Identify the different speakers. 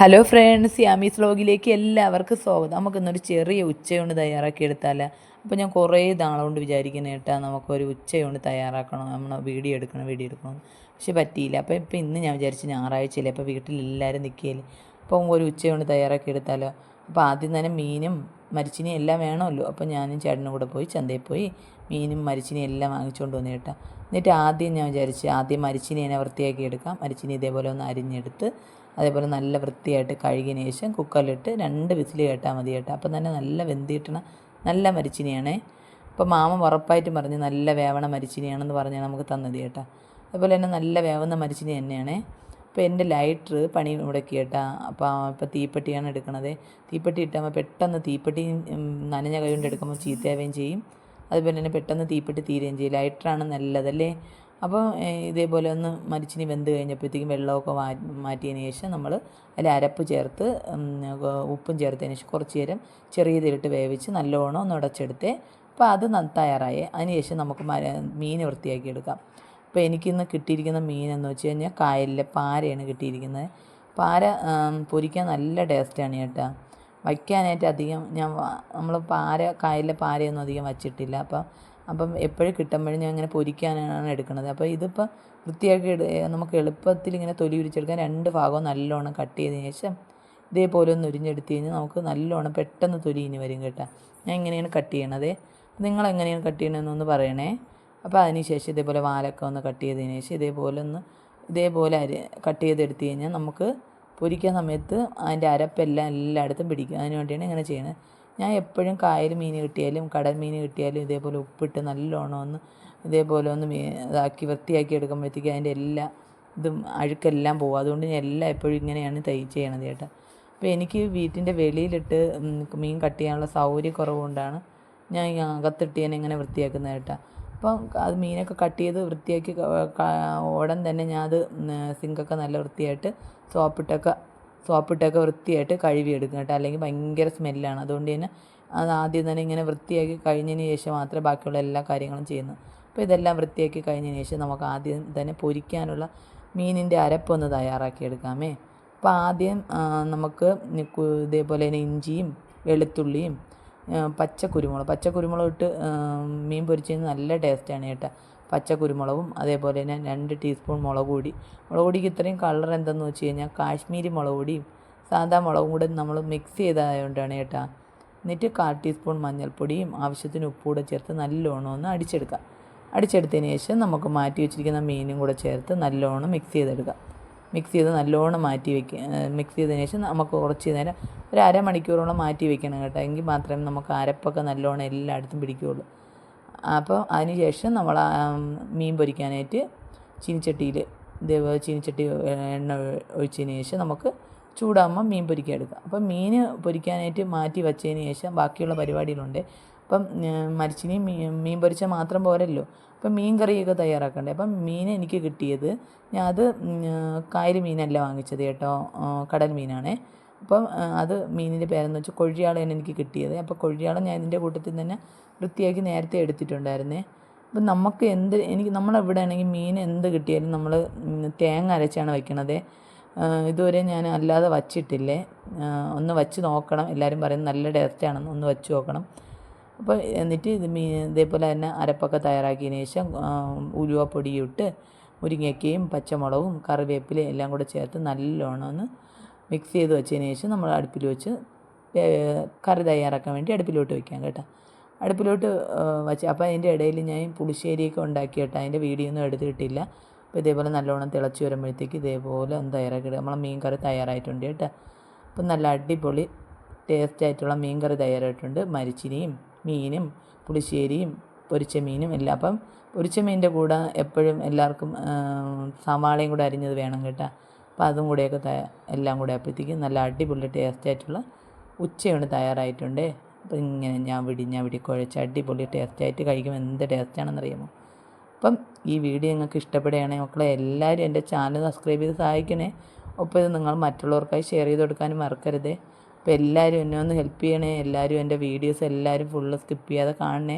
Speaker 1: Hello friends Yami's വ്ലോഗിലേക്ക് എല്ലാവർക്കും സ്വാഗതം. നമുക്കിന്നൊരു ചെറിയ ഉച്ചയൂണ് തയ്യാറാക്കി എടുത്താലേ. അപ്പോൾ ഞാൻ കുറേ നാളുകൊണ്ട് വിചാരിക്കുന്ന കേട്ടാ നമുക്കൊരു ഉച്ചയൂണ് തയ്യാറാക്കണം നമ്മൾ വീഡിയോ എടുക്കണം വീഡിയോ എടുക്കണം. പക്ഷെ പറ്റിയില്ല. അപ്പോൾ ഇപ്പോൾ ഇന്ന് ഞാൻ വിചാരിച്ച് ഞായറാഴ്ചയിൽ അപ്പോൾ വീട്ടിലെല്ലാവരും നിൽക്കുകയില്ലേ അപ്പം ഒരു ഉച്ചയൂണ് തയ്യാറാക്കി എടുത്താലോ. അപ്പോൾ ആദ്യം തന്നെ മീനും മരിച്ചിനിയും എല്ലാം വേണമല്ലോ. അപ്പോൾ ഞാനും ചേട്ടനും കൂടെ പോയി ചന്തയിൽ പോയി മീനും മരിച്ചിനി എല്ലാം വാങ്ങിച്ചുകൊണ്ട് വന്നു കേട്ടോ. എന്നിട്ട് ആദ്യം ഞാൻ വിചാരിച്ച് ആദ്യം മരിച്ചിനി എന്നെ വൃത്തിയാക്കി എടുക്കാം. മരിച്ചിനി ഇതേപോലെ ഒന്ന് അരിഞ്ഞെടുത്ത് അതേപോലെ നല്ല വൃത്തിയായിട്ട് കഴുകിയതിന് ശേഷം കുക്കറിലിട്ട് രണ്ട് വിസിൽ കേട്ടാൽ മതി കേട്ടോ. അപ്പം തന്നെ നല്ല വെന്ത് കിട്ടണ നല്ല മരിച്ചിനിയാണേ. അപ്പോൾ മാമ ഉറപ്പായിട്ടും പറഞ്ഞ് നല്ല വേവണ മരിച്ചിനിയാണെന്ന് പറഞ്ഞാൽ നമുക്ക് തന്നത് കേട്ടോ. അതുപോലെ തന്നെ നല്ല വേവുന്ന മരിച്ചിനി തന്നെയാണേ. അപ്പോൾ എന്റെ ലൈറ്റർ പണി മുടക്കി കേട്ടാ. അപ്പോൾ ഇപ്പോൾ തീപ്പെട്ടിയാണ് എടുക്കണത്. തീപ്പെട്ടി ഇട്ടാകുമ്പോൾ പെട്ടെന്ന് തീപ്പെട്ടി നനഞ്ഞ കൈ കൊണ്ട് എടുക്കുമ്പോൾ ചീത്തയാവുകയും ചെയ്യും. അതുപോലെ തന്നെ പെട്ടെന്ന് തീപ്പെട്ടി തീരുകയും ചെയ്യും. ലൈറ്ററാണ് നല്ലതല്ലേ? അപ്പോൾ ഇതേപോലെ ഒന്ന് മരിച്ചിനി വെന്ത് കഴിഞ്ഞപ്പോഴത്തേക്കും വെള്ളമൊക്കെ മാറ്റിയതിന് ശേഷം നമ്മൾ അതിൽ അരപ്പ് ചേർത്ത് ഉപ്പും ചേർത്തതിന് ശേഷം കുറച്ച് നേരം ചെറിയ തീരിട്ട് വേവിച്ച് നല്ലോണം ഒന്ന് ഉടച്ചെടുത്തേ അപ്പോൾ അത് തയ്യാറായി. അതിന് ശേഷം നമുക്ക് മീൻ വൃത്തിയാക്കി എടുക്കാം. അപ്പോൾ എനിക്കിന്ന് കിട്ടിയിരിക്കുന്ന മീൻ എന്ന് വെച്ച് കഴിഞ്ഞാൽ കായലിലെ പാരയാണ് കിട്ടിയിരിക്കുന്നത്. പാര പൊരിക്കാൻ നല്ല ടേസ്റ്റാണ് കേട്ടോ. വയ്ക്കാനായിട്ട് അധികം ഞാൻ നമ്മൾ പാര കായലിലെ പാരയൊന്നും അധികം വച്ചിട്ടില്ല. അപ്പം അപ്പം എപ്പോഴും കിട്ടുമ്പോഴും ഞാൻ ഇങ്ങനെ പൊരിക്കാനാണ് എടുക്കുന്നത്. അപ്പോൾ ഇതിപ്പോൾ വൃത്തിയാക്കി നമുക്ക് എളുപ്പത്തിൽ ഇങ്ങനെ തൊലി ഉരിച്ചെടുക്കാൻ രണ്ട് ഭാഗവും നല്ലോണം കട്ട് ചെയ്തതിന് ശേഷം ഇതേപോലെ ഒന്ന് ഉരിഞ്ഞെടുത്ത് കഴിഞ്ഞാൽ നമുക്ക് നല്ലോണം പെട്ടെന്ന് തൊലി ഇനി വരും കേട്ടോ. ഞാൻ ഇങ്ങനെയാണ് കട്ട് ചെയ്യണത്. നിങ്ങൾ എങ്ങനെയാണ് കട്ട് ചെയ്യണമെന്നൊന്ന് പറയണേ. അപ്പോൾ അതിന് ശേഷം ഇതേപോലെ വാലൊക്കെ ഒന്ന് കട്ട് ചെയ്തതിന് ശേഷം ഇതേപോലെ ഒന്ന് ഇതേപോലെ അരി കട്ട് ചെയ്തെടുത്ത് കഴിഞ്ഞാൽ നമുക്ക് പൊരിക്കുന്ന സമയത്ത് അതിന്റെ അരപ്പെല്ലാം എല്ലായിടത്തും പിടിക്കും. അതിന് വേണ്ടിയാണ് ഇങ്ങനെ ചെയ്യുന്നത്. ഞാൻ എപ്പോഴും കായൽ മീൻ കിട്ടിയാലും കടൽ മീൻ കിട്ടിയാലും ഇതേപോലെ ഉപ്പിട്ട് നല്ലോണം ഒന്ന് ഇതേപോലെ ഒന്ന് ഇതാക്കി വൃത്തിയാക്കി എടുക്കുമ്പോഴത്തേക്ക് അതിന്റെ എല്ലാ ഇതും അഴുക്കെല്ലാം പോകും. അതുകൊണ്ട് ഞാൻ എല്ലാം എപ്പോഴും ഇങ്ങനെയാണ് തൈ ചെയ്യണത് ചേട്ടാ അപ്പോൾ എനിക്ക് വീട്ടിന്റെ വെളിയിലിട്ട് മീൻ കട്ട് ചെയ്യാനുള്ള സൗകര്യക്കുറവ് കൊണ്ടാണ് ഞാൻ അകത്തിട്ട് ഞാൻ ഇങ്ങനെ വൃത്തിയാക്കുന്നത് കേട്ടോ. അപ്പം അത് മീനൊക്കെ കട്ട് ചെയ്ത് വൃത്തിയാക്കി ഉടൻ തന്നെ ഞാൻ അത് സിങ്കൊക്കെ നല്ല വൃത്തിയായിട്ട് സോപ്പിട്ടൊക്കെ സോപ്പിട്ടൊക്കെ വൃത്തിയായിട്ട് കഴുകി കഴുകിയെടുക്കും കേട്ടോ. അല്ലെങ്കിൽ ഭയങ്കര സ്മെല്ലാണ്. അതുകൊണ്ട് തന്നെ അത് ആദ്യം തന്നെ ഇങ്ങനെ വൃത്തിയാക്കി കഴിഞ്ഞതിന് ശേഷം മാത്രമേ ബാക്കിയുള്ള എല്ലാ കാര്യങ്ങളും ചെയ്യുന്നു. അപ്പോൾ ഇതെല്ലാം വൃത്തിയാക്കി കഴിഞ്ഞതിന് ശേഷം നമുക്ക് ആദ്യം തന്നെ പൊരിക്കാനുള്ള മീനിന്റെ അരപ്പൊന്ന് തയ്യാറാക്കിയെടുക്കാമേ അപ്പോൾ ആദ്യം നമുക്ക് ഇതേപോലെ തന്നെ ഇഞ്ചിയും വെളുത്തുള്ളിയും പച്ച കുരുമുളക്. പച്ച കുരുമുളക് ഇട്ട് മീൻ പൊരിച്ചതിന് നല്ല ടേസ്റ്റാണ് കേട്ടോ. പച്ച കുരുമുളകും അതേപോലെ തന്നെ രണ്ട് ടീസ്പൂൺ മുളക് പൊടി. മുളക് പൊടിക്ക് ഇത്രയും കളർ എന്തെന്ന് വെച്ച് കഴിഞ്ഞാൽ കാശ്മീരി മുളക് പൊടിയും സാധാ മുളകും കൂടെ നമ്മൾ മിക്സ് ചെയ്തതായതുകൊണ്ടാണ് കേട്ടോ. എന്നിട്ട് കാൽ ടീസ്പൂൺ മഞ്ഞൾപ്പൊടിയും ആവശ്യത്തിന് ഉപ്പ് കൂടെ ചേർത്ത് നല്ലോണം ഒന്ന് അടിച്ചെടുക്കാം. അടിച്ചെടുത്തതിന് ശേഷം നമുക്ക് മാറ്റി വെച്ചിരിക്കുന്ന മീനും കൂടെ ചേർത്ത് നല്ലോണം മിക്സ് ചെയ്തെടുക്കാം. മിക്സ് ചെയ്ത് നല്ലോണം മാറ്റി വെക്കുക മിക്സ് ചെയ്തതിന് ശേഷം നമുക്ക് കുറച്ച് നേരം ഒരു അരമണിക്കൂറോളം മാറ്റി വെക്കണം കേട്ടോ. എങ്കിൽ മാത്രമേ നമുക്ക് അരപ്പൊക്കെ നല്ലോണം എല്ലായിടത്തും പിടിക്കുകയുള്ളൂ. അപ്പോൾ അതിനുശേഷം നമ്മൾ മീൻ പൊരിക്കാനായിട്ട് ചീനിച്ചട്ടിയിൽ ഇതേപോലെ ചീനിച്ചട്ടി എണ്ണ ഒഴിച്ചതിന് ശേഷം നമുക്ക് ചൂടാകുമ്പോൾ മീൻ പൊരിക്കാൻ എടുക്കാം അപ്പോൾ മീൻ പൊരിക്കാനായിട്ട് മാറ്റി വെച്ചതിന് ശേഷം ബാക്കിയുള്ള പരിപാടികളുണ്ട്. അപ്പം മരിച്ചിനി മീൻ മീൻ മാത്രം പോരല്ലോ. അപ്പം മീൻ കറിയൊക്കെ തയ്യാറാക്കണ്ടേ? അപ്പം മീൻ എനിക്ക് കിട്ടിയത് ഞാൻ അത് കായൽ മീനല്ല വാങ്ങിച്ചത് കേട്ടോ. കടൽ മീനാണേ. അപ്പം അത് മീനിന്റെ പേരെന്ന് വെച്ചാൽ കൊഴിയാളയാണ് എനിക്ക് കിട്ടിയത്. അപ്പോൾ കൊഴിയാളം ഞാൻ ഇതിന്റെ കൂട്ടത്തിൽ തന്നെ വൃത്തിയാക്കി നേരത്തെ എടുത്തിട്ടുണ്ടായിരുന്നേ. അപ്പം നമുക്ക് എന്ത് എനിക്ക് നമ്മളെവിടെ ആണെങ്കിൽ മീൻ എന്ത് കിട്ടിയാലും നമ്മൾ തേങ്ങ അരച്ചാണ് വയ്ക്കണത്. ഇതുവരെ ഞാൻ അല്ലാതെ വച്ചിട്ടില്ലേ. ഒന്ന് വച്ച് നോക്കണം. എല്ലാവരും പറയും നല്ല ടേസ്റ്റാണെന്ന് ഒന്ന് വച്ച് നോക്കണം. അപ്പോൾ എന്നിട്ട് ഇത് മീ ഇതേപോലെ തന്നെ അരപ്പൊക്കെ തയ്യാറാക്കിയതിന് ശേഷം ഉലുവപ്പൊടിയിട്ട് മുരിങ്ങയ്ക്കയും പച്ചമുളകും കറിവേപ്പിലയും എല്ലാം കൂടെ ചേർത്ത് നല്ലോണം ഒന്ന് മിക്സ് ചെയ്ത് വെച്ചതിന് ശേഷം നമ്മൾ അടുപ്പിൽ വെച്ച് കറി തയ്യാറാക്കാൻ വേണ്ടി അടുപ്പിലോട്ട് വെക്കാം കേട്ടോ. അടുപ്പിലോട്ട് വച്ച് അപ്പോൾ അതിന്റെ ഇടയിൽ ഞാൻ പുളിശ്ശേരിയൊക്കെ ഉണ്ടാക്കി കേട്ടോ. അതിന്റെ വീഡിയോ ഒന്നും എടുത്തിട്ടില്ല. അപ്പോൾ ഇതേപോലെ നല്ലോണം തിളച്ച് വരുമ്പോഴത്തേക്ക് ഇതേപോലെ ഒന്ന് തയ്യാറാക്കി നമ്മളെ മീൻ കറി തയ്യാറായിട്ടുണ്ട് കേട്ടോ. അപ്പം നല്ല അടിപൊളി ടേസ്റ്റ് ആയിട്ടുള്ള മീൻ കറി തയ്യാറായിട്ടുണ്ട്. മരിച്ചിനിയും മീനും പുളിശ്ശേരിയും പൊരിച്ച മീനും എല്ലാം. അപ്പം പൊരിച്ച മീനിന്റെ കൂടെ എപ്പോഴും എല്ലാവർക്കും സവാളയും കൂടെ അരിഞ്ഞത് വേണം കേട്ടോ. അപ്പോൾ അതും കൂടെയൊക്കെ എല്ലാം കൂടെ അപ്പോഴത്തേക്കും നല്ല അടിപൊളി ടേസ്റ്റ് ആയിട്ടുള്ള ഉച്ചയാണ് തയ്യാറായിട്ടുണ്ട്. അപ്പം ഇങ്ങനെ ഞാൻ വിടി ഞാൻ വിടി കുഴച്ച് അടിപൊളി ടേസ്റ്റായിട്ട് കഴിക്കുമ്പോൾ എന്ത് ടേസ്റ്റാണെന്നറിയാമോ അപ്പം ഈ വീഡിയോ നിങ്ങൾക്ക് ഇഷ്ടപ്പെടുകയാണെങ്കിൽ മക്കളെ എല്ലാവരും എന്റെ ചാനൽ സബ്സ്ക്രൈബ് ചെയ്ത് സഹായിക്കണേ. ഒപ്പം ഇത് നിങ്ങൾ മറ്റുള്ളവർക്കായി ഷെയർ ചെയ്ത് കൊടുക്കാനും മറക്കരുതേ. അപ്പോൾ എല്ലാവരും എന്നെ ഒന്ന് ഹെൽപ്പ് ചെയ്യണേ. എല്ലാവരും എന്റെ വീഡിയോസ് എല്ലാവരും ഫുള്ള് സ്കിപ്പ് ചെയ്യാതെ കാണണേ.